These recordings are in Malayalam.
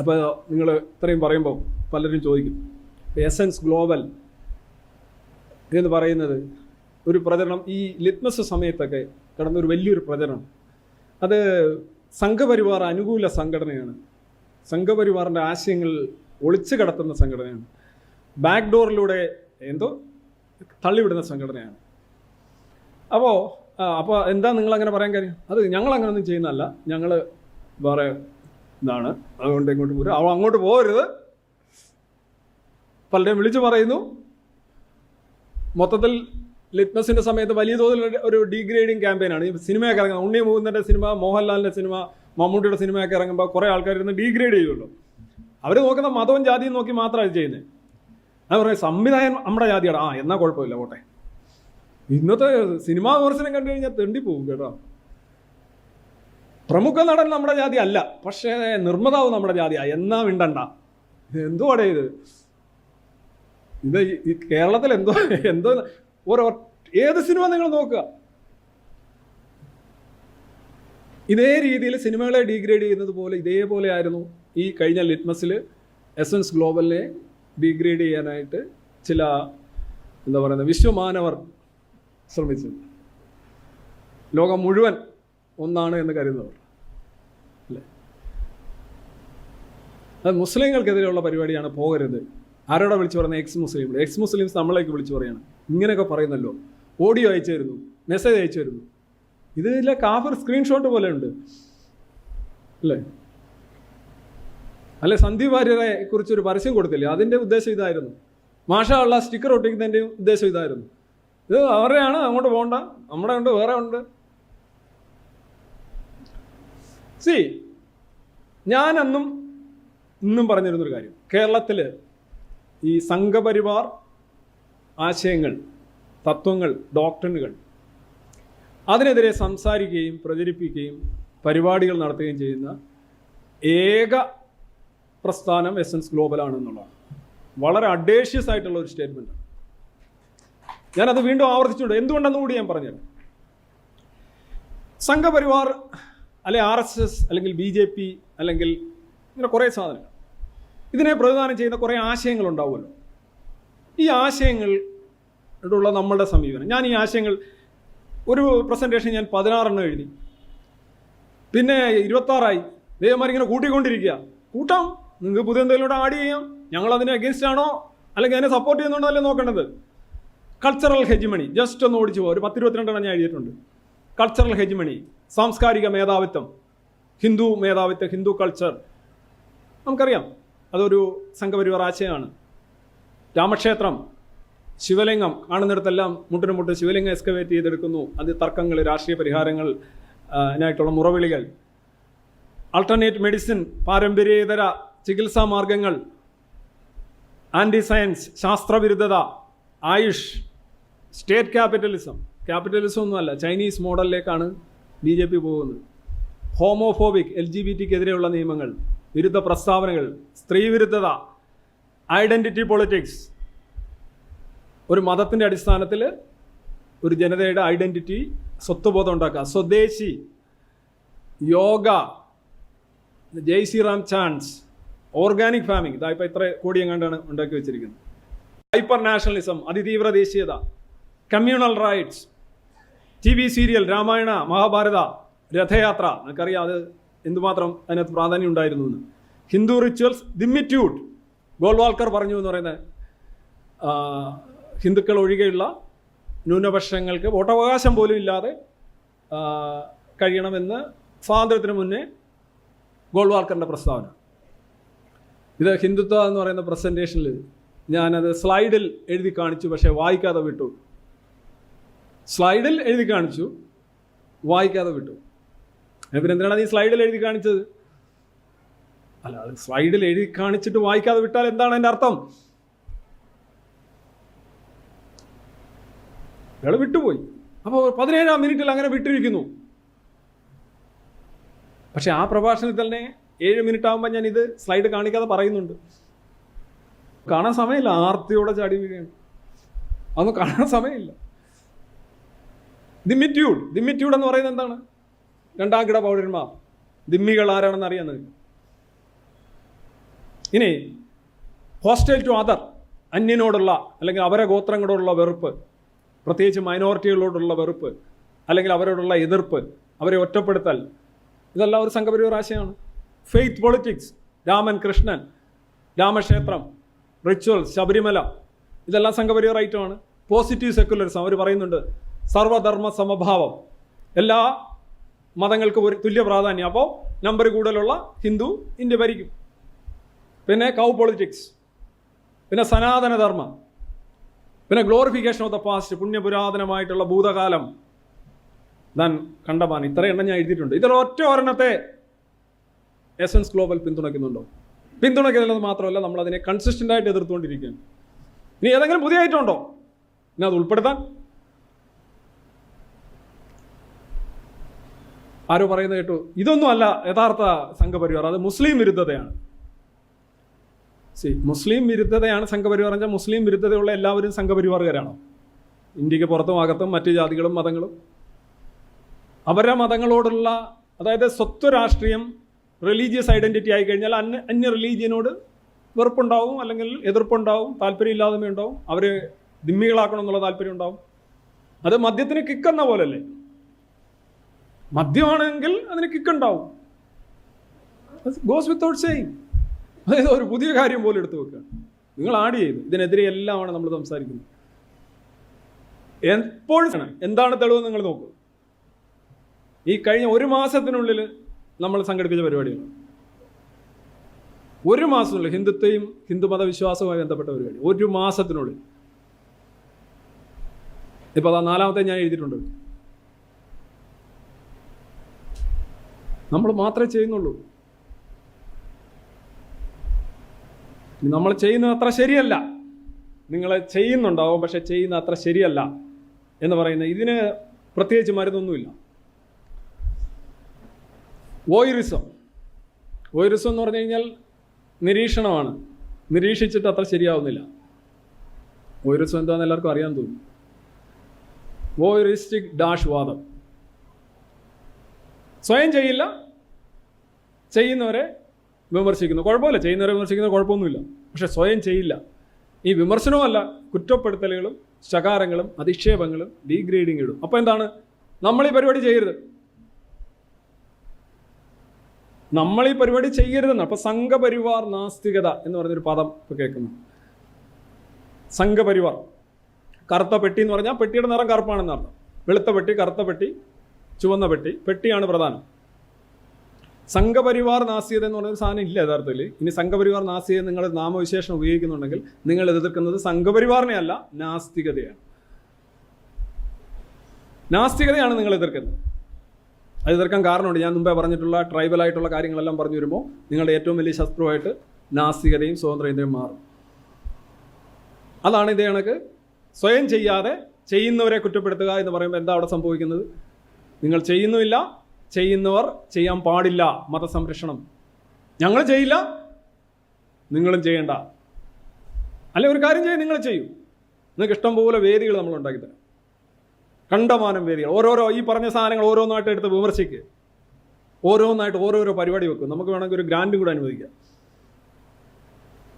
അപ്പോൾ നിങ്ങൾ ഇത്രയും പറയുമ്പോൾ പലരും ചോദിക്കും എസൻസ് ഗ്ലോബൽ എന്ന് പറയുന്നത് ഒരു പ്രചരണം ഈ ലിറ്റ്മസ് സമയത്തൊക്കെ കടന്ന ഒരു വലിയൊരു പ്രചരണം. അത് സംഘപരിവാർ അനുകൂല സംഘടനയാണ്. സംഘപരിവാറിന്റെ ആശയങ്ങൾ ഒളിച്ചു കടത്തുന്ന സംഘടനയാണ്. ബാക്ക് ഡോറിലൂടെ എന്തോ തള്ളിവിടുന്ന സംഘടനയാണ്. അപ്പോൾ അപ്പോൾ എന്താ നിങ്ങളങ്ങനെ പറയാൻ കാര്യം? അത് ഞങ്ങൾ അങ്ങനെയൊന്നും ചെയ്യുന്നതല്ല. ഞങ്ങൾ വേറെ ഇതാണ് അതുകൊണ്ട് ഇങ്ങോട്ട് പോരും. അവൾ അങ്ങോട്ട് പോകരുത് പലരെയും വിളിച്ചു പറയുന്നു. മൊത്തത്തിൽ ലിറ്റ്മസിന്റെ സമയത്ത് വലിയ തോതിൽ ഒരു- ഡീഗ്രേഡിങ് ക്യാമ്പയിനാണ് ഈ സിനിമയൊക്കെ ഇറങ്ങുന്നത്. ഉണ്ണി മുകുന്ദന്റെ സിനിമ മോഹൻലാലിന്റെ സിനിമ മമ്മൂട്ടിയുടെ സിനിമയൊക്കെ ഇറങ്ങുമ്പോൾ കുറേ ആൾക്കാർ ഇരുന്ന് ഡീഗ്രേഡ് ചെയ്യുള്ളൂ അവർ നോക്കുന്ന മതവും ജാതിയും നോക്കി മാത്രമാണ് ചെയ്യുന്നത്. അത് പറയും സംവിധായകൻ നമ്മുടെ ജാതിയാണ്. ആ എന്നാ കുഴപ്പമില്ല പോട്ടെ. ഇന്നത്തെ സിനിമാ വിമർശനം കണ്ടു കഴിഞ്ഞാൽ തെണ്ടിപ്പോവും കേട്ടോ. പ്രമുഖ നടൻ നമ്മുടെ ജാതി അല്ല പക്ഷേ നിർമ്മാതാവ് നമ്മുടെ ജാതിയാ എന്നാ മിണ്ടണ്ട. എന്തുവാടേ ഇത്? ഇത് ഈ- കേരളത്തിൽ എന്തോ എന്തോ ഓരോ ഏത് സിനിമ നിങ്ങൾ നോക്കുക? ഇതേ രീതിയിൽ സിനിമകളെ ഡീഗ്രേഡ് ചെയ്യുന്നത് പോലെ ഇതേപോലെ ആയിരുന്നു ഈ കഴിഞ്ഞ ലിറ്റ്മസിൽ എസൻസ് ഗ്ലോബലിനെ ഡീഗ്രേഡ് ചെയ്യാനായിട്ട് ചില എന്താ പറയുന്നത് വിശ്വമാനവർ ശ്രമിച്ചു. ലോകം മുഴുവൻ ഒന്നാണ് എന്ന് കരുതുന്നവർ അല്ലേ? അത് മുസ്ലിങ്ങൾക്കെതിരെയുള്ള പരിപാടിയാണ് പോകരുത്. ആരോടെ വിളിച്ചു പറയുന്നത്? എക്സ് മുസ്ലിം എക്സ് മുസ്ലിംസ് നമ്മളേക്ക് വിളിച്ചു പറയാണ്. ഇങ്ങനെയൊക്കെ പറയുന്നല്ലോ. ഓഡിയോ അയച്ചു തരുന്നു. മെസ്സേജ് അയച്ചു തരുന്നു. ഇതിലെ കാഫർ സ്ക്രീൻഷോട്ട് പോലെ ഉണ്ട്. അല്ലേ? അല്ലെ സന്ദീപ് വാര്യരെ കുറിച്ചൊരു പരസ്യം കൊടുത്തില്ലേ? അതിന്റെ ഉദ്ദേശം ഇതായിരുന്നു. മാഷ ഉള്ള സ്റ്റിക്കർ ഒട്ടിക്കുന്നതിന്റെ ഉദ്ദേശം ഇതായിരുന്നു. ഇത് അവരെയാണ് അങ്ങോട്ട് പോകണ്ട. നമ്മുടെ ഉണ്ട് വേറെ ഉണ്ട്. സി ഞാനന്നും ഇന്നും പറഞ്ഞിരുന്നൊരു കാര്യം. കേരളത്തിൽ ഈ സംഘപരിവാർ ആശയങ്ങൾ തത്വങ്ങൾ ഡോക്ടറിനുകൾ അതിനെതിരെ സംസാരിക്കുകയും പ്രചരിപ്പിക്കുകയും പരിപാടികൾ നടത്തുകയും ചെയ്യുന്ന ഏക പ്രസ്ഥാനം എസൻസ് ഗ്ലോബലാണെന്നുള്ളതാണ് വളരെ അഡേഷ്യസ് ആയിട്ടുള്ള ഒരു സ്റ്റേറ്റ്മെന്റ് ഞാനത് വീണ്ടും ആവർത്തിച്ചുകൊണ്ട് എന്തുകൊണ്ടെന്ന് കൂടി ഞാൻ പറഞ്ഞുതരാം. സംഘപരിവാർ അല്ലെ ആർ എസ് എസ് അല്ലെങ്കിൽ ബി ജെ പി അല്ലെങ്കിൽ ഇങ്ങനെ കുറേ സാധനങ്ങൾ. ഇതിനെ പ്രതിദാനം ചെയ്യുന്ന കുറേ ആശയങ്ങൾ ഉണ്ടാവുമല്ലോ ഈ ആശയങ്ങളോടുള്ള നമ്മളുടെ സമീപനം. ഞാൻ ഈ ആശയങ്ങൾ ഒരു പ്രസന്റേഷൻ ഞാൻ പതിനാറെണ്ണം എഴുതി. പിന്നെ ഇരുപത്താറായി. ദൈവമാർ ഇങ്ങനെ കൂട്ടിക്കൊണ്ടിരിക്കുക. കൂട്ടാം. നിങ്ങൾക്ക് പുതിയ എന്തെങ്കിലും ആഡ് ചെയ്യാം. ഞങ്ങൾ അതിനെ അഗേൻസ്റ്റ് ആണോ? അല്ലെങ്കിൽ അതിനെ സപ്പോർട്ട് ചെയ്യുന്നുണ്ടോ? അല്ലേ നോക്കേണ്ടത് കൾച്ചറൽ ഹെജിമണി ജസ്റ്റ് ഒന്ന് ഓടിച്ചു പോകും. ഒരു പത്തിരുപത്തിരണ്ടെണ്ണം ഞാൻ എഴുതിയിട്ടുണ്ട്. കൾച്ചറൽ ഹെജിമണി സാംസ്കാരിക മേധാവിത്വം ഹിന്ദു മേധാവിത്വം ഹിന്ദു കൾച്ചർ നമുക്കറിയാം അതൊരു സംഘപരിവാർ ആശയമാണ്. രാമക്ഷേത്രം ശിവലിംഗം കാണുന്നിടത്തെല്ലാം മുട്ടിന് മുട്ട് ശിവലിംഗം എക്സ്കവേറ്റ് ചെയ്തെടുക്കുന്നു. അത് തർക്കങ്ങൾ രാഷ്ട്രീയ പരിഹാരങ്ങൾ അതിനായിട്ടുള്ള മുറവിളികൾ. ആൾട്ടർനേറ്റ് മെഡിസിൻ പാരമ്പര്യേതര ചികിത്സാ മാർഗങ്ങൾ ആന്റി സയൻസ് ശാസ്ത്രവിരുദ്ധത ആയുഷ് സ്റ്റേറ്റ് ക്യാപിറ്റലിസം ക്യാപിറ്റലിസം ഒന്നുമല്ല ചൈനീസ് മോഡലിലേക്കാണ് ബി ജെ പി പോകുന്നത്. ഹോമോഫോബിക് എൽ ജി ബി ടിക്കെതിരെയുള്ള നിയമങ്ങൾ വിരുദ്ധ പ്രസ്താവനകൾ സ്ത്രീവിരുദ്ധത ഐഡന്റിറ്റി പൊളിറ്റിക്സ് ഒരു മതത്തിന്റെ അടിസ്ഥാനത്തിൽ ഒരു ജനതയുടെ ഐഡന്റിറ്റി സ്വത്വബോധം ഉണ്ടാക്കുക. സ്വദേശി യോഗ ജയ് ശ്രീറാം ചാൻസ് ഓർഗാനിക് ഫാമിംഗ് ഇതാ ഇപ്പോൾ ഇത്ര കോടിയെങ്ങാണ്ടാണ് ഉണ്ടാക്കി വെച്ചിരിക്കുന്നത്. ഹൈപ്പർ നാഷണലിസം അതിതീവ്ര ദേശീയത communal riots T V serial Ramayana Mahabharata രഥയാത്ര. നിനക്കറിയാം അത് എന്തുമാത്രം അതിനകത്ത് പ്രാധാന്യം ഉണ്ടായിരുന്നു എന്ന്. ഹിന്ദു റിച്വൽസ് ദിമ്മിറ്റ്യൂഡ് ഗോൾവാൾക്കർ പറഞ്ഞു എന്ന് പറയുന്നത് ഹിന്ദുക്കൾ ഒഴികെയുള്ള ന്യൂനപക്ഷങ്ങൾക്ക് വോട്ടവകാശം പോലും ഇല്ലാതെ കഴിയണമെന്ന് സ്വാതന്ത്ര്യത്തിന് മുന്നേ ഗോൾവാൾക്കറിന്റെ പ്രസ്താവന. ഇത് ഹിന്ദുത്വ എന്ന് പറയുന്ന പ്രസന്റേഷനിൽ ഞാനത് സ്ലൈഡിൽ എഴുതി കാണിച്ചു പക്ഷേ വായിക്കാതെ വിട്ടു. സ്ലൈഡിൽ എഴുതി കാണിച്ചു. വായിക്കാതെ വിട്ടു. പിന്നെ എന്തിനാണ് ഈ സ്ലൈഡിൽ എഴുതി കാണിച്ചത്? അല്ല അത് സ്ലൈഡിൽ എഴുതി കാണിച്ചിട്ട് വായിക്കാതെ വിട്ടാൽ എന്താണ് അതിന്റെ അർത്ഥം? അയാൾ വിട്ടുപോയി. അപ്പോൾ പതിനേഴാം മിനിറ്റിൽ അങ്ങനെ വിട്ടിരിക്കുന്നു. പക്ഷെ ആ പ്രഭാഷണത്തിൽ തന്നെ ഏഴ് മിനിറ്റ് ആകുമ്പോൾ ഞാൻ ഇത് സ്ലൈഡ് കാണിക്കാതെ പറയുന്നുണ്ട്. കാണാൻ സമയമില്ല. ആർത്തിയോടെ ചാടി വീഴുകയാണ്. അതൊന്നും കാണാൻ സമയമില്ല. ദിമ്മിറ്റ്യൂഡ് ദിമിറ്റ്യൂഡ് എന്ന് പറയുന്നത് എന്താണ്? രണ്ടാം കിട പൗരന്മാർ. ദിമ്മികൾ ആരാണെന്ന് അറിയുന്നത് ഇനി ഹോസ്റ്റൽ ടു അതർ അന്യനോടുള്ള അല്ലെങ്കിൽ അവരെ ഗോത്രങ്ങളോടുള്ള വെറുപ്പ് പ്രത്യേകിച്ച് മൈനോറിറ്റികളോടുള്ള വെറുപ്പ് അല്ലെങ്കിൽ അവരോടുള്ള എതിർപ്പ് അവരെ ഒറ്റപ്പെടുത്തൽ ഇതെല്ലാം ഒരു സംഘപരിവാർ ആശയമാണ് ഫെയ്ത്ത് പൊളിറ്റിക്സ് രാമൻ കൃഷ്ണൻ രാമക്ഷേത്രം റിച്വൽ ശബരിമല ഇതെല്ലാം സംഘപരിവാർ ഐറ്റമാണ് പോസിറ്റീവ് സെക്കുലറിസം അവർ പറയുന്നുണ്ട് സർവധർമ്മ സമഭാവം. എല്ലാ മതങ്ങൾക്കും ഒരു തുല്യ പ്രാധാന്യം. അപ്പോൾ നമ്പർ കൂടുതലുള്ള ഹിന്ദു ഇന്ത്യ ഭരിക്കും. പിന്നെ കൗ പൊളിറ്റിക്സ് പിന്നെ സനാതനധർമ്മം. പിന്നെ ഗ്ലോറിഫിക്കേഷൻ ഓഫ് ദ പാസ്റ്റ് പുണ്യപുരാതനമായിട്ടുള്ള ഭൂതകാലം. ഞാൻ കണ്ടമാൻ ഇത്ര എണ്ണം ഞാൻ എഴുതിയിട്ടുണ്ട്. ഇതിൽ ഒറ്റ ഒരെണ്ണത്തെ എസൻസ് ഗ്ലോബൽ പിന്തുണയ്ക്കുന്നുണ്ടോ? പിന്തുണയ്ക്കുന്നില്ലെന്ന് മാത്രമല്ല നമ്മൾ അതിനെ കൺസിസ്റ്റന്റ് ആയിട്ട് എതിർത്തുകൊണ്ടിരിക്കുകയാണ്. ഇനി ഏതെങ്കിലും പുതിയ ഐറ്റം ഉണ്ടോ ഇനി അത് ഉൾപ്പെടുത്താൻ ആരോ പറയുന്നത് കേട്ടു. ഇതൊന്നും അല്ല യഥാർത്ഥ സംഘപരിവാർ അത് മുസ്ലിം വിരുദ്ധതയാണ്. സി മുസ്ലിം വിരുദ്ധതയാണ് സംഘപരിവാർ എന്ന് വെച്ചാൽ മുസ്ലിം വിരുദ്ധതയുള്ള എല്ലാവരും സംഘപരിവാറുകാരാണോ? ഇന്ത്യയ്ക്ക് പുറത്തും അകത്തും മറ്റ് ജാതികളും മതങ്ങളും. അവരുടെ മതങ്ങളോടുള്ള അതായത് സ്വത്വ രാഷ്ട്രീയം റിലീജിയസ് ഐഡന്റിറ്റി ആയി കഴിഞ്ഞാൽ അന്യ അന്യ റിലീജിയനോട് വെറുപ്പുണ്ടാവും അല്ലെങ്കിൽ എതിർപ്പുണ്ടാവും താല്പര്യമില്ലായ്മ ഉണ്ടാവും അവരെ ദിമ്മികളാക്കണം എന്നുള്ള താല്പര്യം ഉണ്ടാവും അത് മദ്യത്തിന് കിക്കുന്ന പോലല്ലേ? മദ്യമാണെങ്കിൽ അതിന് കിക്കുണ്ടാവും ഗോസ് വിത്തൗട്ട് സെയിം അതായത് ഒരു പുതിയ കാര്യം പോലും എടുത്തു വെക്കുക. നിങ്ങൾ ആഡ് ചെയ്തു. ഇതിനെതിരെ എല്ലാമാണ് നമ്മൾ സംസാരിക്കുന്നത്. എപ്പോഴും എന്താണ് തെളിവ് നിങ്ങൾ നോക്കൂ. ഈ കഴിഞ്ഞ ഒരു മാസത്തിനുള്ളിൽ നമ്മൾ സംഘടിപ്പിച്ച പരിപാടികളാണ് ഒരു മാസത്തിനുള്ളിൽ ഹിന്ദുത്വയും ഹിന്ദുമത വിശ്വാസവുമായി ബന്ധപ്പെട്ട പരിപാടി. ഒരു മാസത്തിനുള്ളിൽ. ഇപ്പൊ അതാ നാലാമത്തെ ഞാൻ എഴുതിയിട്ടുണ്ട്. നമ്മൾ മാത്രമേ ചെയ്യുന്നുള്ളൂ. നമ്മൾ ചെയ്യുന്നത് അത്ര ശരിയല്ല. നിങ്ങൾ ചെയ്യുന്നുണ്ടാവും പക്ഷെ ചെയ്യുന്ന അത്ര ശരിയല്ല എന്ന് പറയുന്നത് ഇതിന് പ്രത്യേകിച്ച് മരുന്നൊന്നുമില്ല. വോയിറിസം. വോയിറിസം എന്ന് പറഞ്ഞു കഴിഞ്ഞാൽ നിരീക്ഷണമാണ്. നിരീക്ഷിച്ചിട്ട് അത്ര ശരിയാവുന്നില്ല. വോയിറിസം എന്താണെന്ന് എല്ലാവർക്കും അറിയാൻ തോന്നുന്നു വോയിറിസ്റ്റിക് ഡാഷ് വാദം. സ്വയം ചെയ്യില്ല. ചെയ്യുന്നവരെ വിമർശിക്കുന്നു. കുഴപ്പമില്ല. ചെയ്യുന്നവരെ വിമർശിക്കുന്നത് കുഴപ്പമൊന്നുമില്ല. പക്ഷെ സ്വയം ചെയ്യില്ല. ഈ വിമർശനവുമല്ല കുറ്റപ്പെടുത്തലുകളും ശകാരങ്ങളും അധിക്ഷേപങ്ങളും ഡീഗ്രേഡിങ് ഇടും. അപ്പോൾ എന്താണ്? നമ്മൾ ഈ പരിപാടി ചെയ്യരുത്. നമ്മൾ ഈ പരിപാടി ചെയ്യരുതെന്ന് അപ്പൊ സംഘപരിവാർ നാസ്തികത എന്ന് പറഞ്ഞൊരു പദം ഇപ്പൊ കേൾക്കുന്നു. സംഘപരിവാർ. കറുത്ത പെട്ടി എന്ന് പറഞ്ഞാൽ പെട്ടിയുടെ നിറം കറുപ്പാണെന്ന് അർത്ഥം വെളുത്ത പെട്ടി കറുത്ത പെട്ടി ചുവന്ന പെട്ടി. പെട്ടിയാണ് പ്രധാനം. സംഘപരിവാർ നാസ്തികത എന്ന് പറയുന്ന സാധനം ഇല്ല യഥാർത്ഥത്തിൽ. ഇനി സംഘപരിവാർ നാസ്തികത നിങ്ങൾ നാമവിശേഷണം ഉപയോഗിക്കുന്നുണ്ടെങ്കിൽ നിങ്ങൾ എതിർക്കുന്നത് സംഘപരിവാറിനെ അല്ല നാസ്തികതയാണ്. നാസ്തികതയാണ് നിങ്ങൾ എതിർക്കുന്നത്. അത് എതിർക്കാൻ കാരണമുണ്ട്. ഞാൻ മുമ്പേ പറഞ്ഞിട്ടുള്ള ട്രൈബൽ ആയിട്ടുള്ള കാര്യങ്ങളെല്ലാം പറഞ്ഞു വരുമ്പോൾ നിങ്ങളുടെ ഏറ്റവും വലിയ ശത്രുവായിട്ട് നാസ്തികതയും സ്വതന്ത്രതയും മാറും. അതാണ് ഇതേ കണക്ക്. സ്വയം ചെയ്യാതെ ചെയ്യുന്നവരെ കുറ്റപ്പെടുത്തുക എന്ന് പറയുമ്പോൾ എന്താ അവിടെ സംഭവിക്കുന്നത്? നിങ്ങൾ ചെയ്യുന്നുമില്ല ചെയ്യുന്നവർ ചെയ്യാൻ പാടില്ല മതസംരക്ഷണം. ഞങ്ങൾ ചെയ്യില്ല നിങ്ങളും ചെയ്യണ്ട. അല്ല ഒരു കാര്യം ചെയ്യും നിങ്ങൾ ചെയ്യൂ. നിങ്ങൾക്ക് ഇഷ്ടം പോലെ വേദികൾ നമ്മൾ ഉണ്ടാക്കി തരാം. കണ്ടമാനം വേദികൾ. ഓരോരോ ഈ പറഞ്ഞ സാധനങ്ങൾ ഓരോന്നായിട്ട് എടുത്ത് വിമർശിക്കുക ഓരോന്നായിട്ട് ഓരോരോ പരിപാടി വെക്കും. നമുക്ക് വേണമെങ്കിൽ ഒരു ഗ്രാൻഡും കൂടെ അനുവദിക്കാം.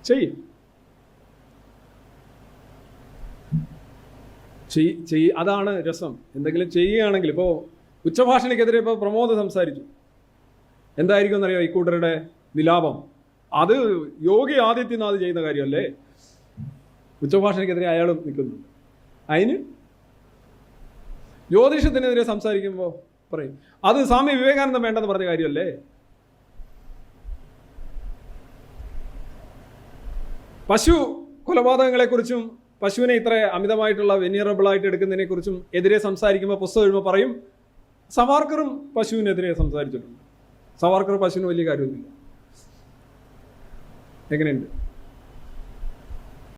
ചെയ്യും. ചെയ് ചെയ് അതാണ് രസം. എന്തെങ്കിലും ചെയ്യുകയാണെങ്കിൽ ഇപ്പോൾ ഉച്ചഭാഷണിക്കെതിരെ ഇപ്പോൾ പ്രമോദ് സംസാരിച്ചു. എന്തായിരിക്കും എന്നറിയോ ഇക്കൂട്ടരുടെ വിലാപം? അത് യോഗി ആദിത്യനാഥ് ചെയ്യുന്ന കാര്യമല്ലേ? ഉച്ചഭാഷണിക്കെതിരെ അയാളും നിൽക്കുന്നുണ്ട്. അതിന് ജ്യോതിഷത്തിനെതിരെ സംസാരിക്കുമ്പോൾ പറയും അത് സ്വാമി വിവേകാനന്ദം വേണ്ടെന്ന് പറഞ്ഞ കാര്യമല്ലേ? പശു കൊലപാതകങ്ങളെക്കുറിച്ചും പശുവിനെ ഇത്ര അമിതമായിട്ടുള്ള വെനിയറബിൾ ആയിട്ട് എടുക്കുന്നതിനെക്കുറിച്ചും എതിരെ സംസാരിക്കുമ്പോൾ പുസ്തകം എഴുതുമ്പോൾ പറയും സവാർക്കറും പശുവിനെതിരെ സംസാരിച്ചിട്ടുണ്ട്. സവാർക്കർ പശുവിന് വലിയ കാര്യമൊന്നുമില്ല. എങ്ങനെയുണ്ട്?